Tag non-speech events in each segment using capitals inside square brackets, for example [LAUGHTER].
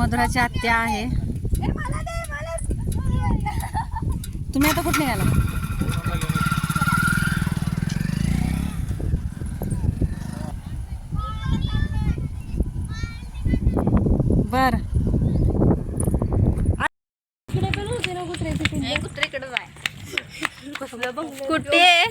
मधुराची आत्या आहे. तुम्ही आता कुठे निघाला? बर. कुठे?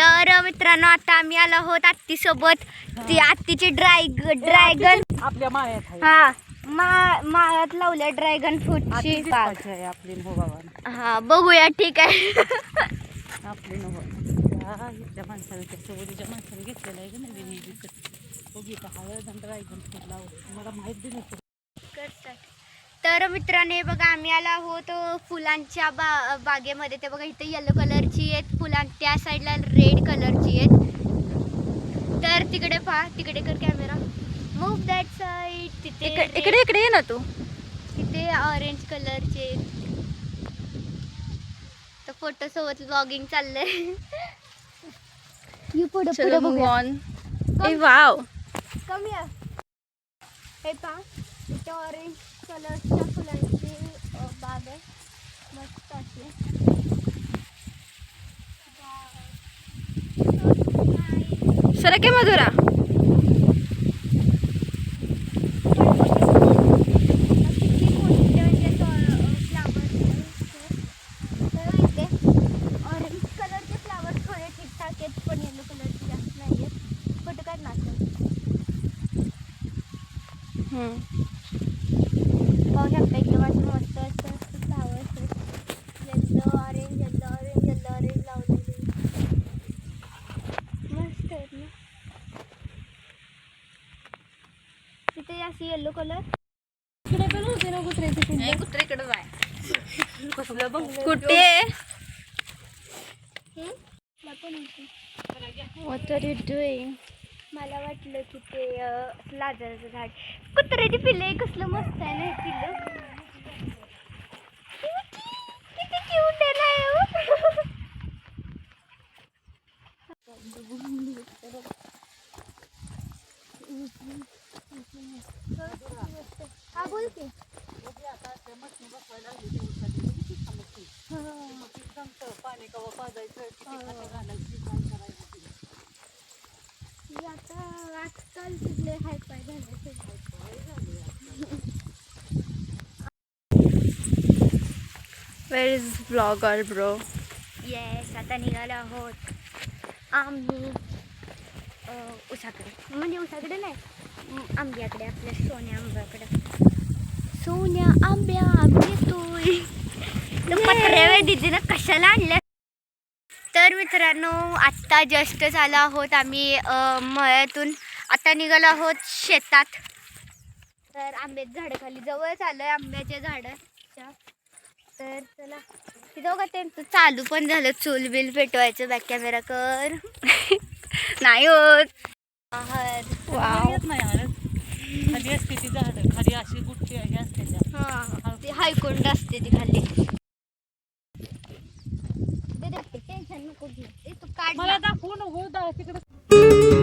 तर मित्रांनो आता आम्ही आलो आहोत आत्ती सोबत ती आत्तीची ड्राय ड्रॅगन आपल्या माळ्यात आहे. हा मा माळ्यात लावल्या ड्रॅगन फ्रूटची बाग. आहे आपली हो बाबा हा बघूया ठीक आहे. आपली इथल्या माणसाने त्या चौधरीच्या माणसाने घेतलेलं आहे का नवीन हे विकत. बघू इथं हळद आणि ड्रायगन फ्रूट लावून. मला माहीत बी नव्हतं तर मित्रांनो हे बघा आम्ही आलो आहोत फुलांच्या बा बागेमध्ये. ते बघा इथे येलो कलरची आहेत फुलां त्या साईडला रेड कलरची आहेत. तर तिकडे पहा तिकडे कर कॅमेरा मूव दॅट साईड तिथे इकडे इकडे ये ना तू. तिथे ऑरेंज कलरचे तर फोटो सोबत ब्लॉगिंग चाललंय. यू पुढे पुढे बघूया. वाव कमी हे पहा इथे ऑरेंज कलरच्या फुलांची बाग आहे मस्त अशी सर के मधुरा ऑरेंज पाहू शकता एकदम असे मस्त असं flowers yellow orange yellow orange yellow orange लावलेले. मस्त आहेत ना. तिथे अशी येल्लो कलर इकडे पण होते ना कुत्र्याचे. कुत्रीकडे जाय. [LAUGHS] कसलं बघ. कुठे? What are you doing? मला वाटलं की ते लाजराचं झाड. कुत्र्याची पिल्ले कसलं मस्त आहे ना पिल्लं. किती क्यूट आहे ना हे, बोल की. पाणी कवा पाजायचं आता आजकाल तिथले हाय पाय झाले where is blogger bro yes आता निघालो आहोत. आम्ही उसाकडे. म्हणजे उसाकडे नाही आंब्याकडे आपल्या सोन्या आंब्याकडे. सोन्या आंब्या आंबे तोय. पत्र्या दिदीनं कशाला आणल्या? तर मित्रांनो आत्ता जस्ट झालो आहोत आम्ही मळ्यातून. आता निघालो आहोत शेतात. तर आंब्याच्या झाडाखाली जवळच आलोय आंब्याच्या झाडाच्या. तर चला तिथं का त्यांचं चालू पण झालं. चूल बिल पेटवायचं बॅक कॅमेरा कर. [LAUGHS] नाही होत. खाली असते ती झाड खाली अशी गुट्टी असते हा हायकोंड असते ती खाली. मला दाखवू नको तिकडे.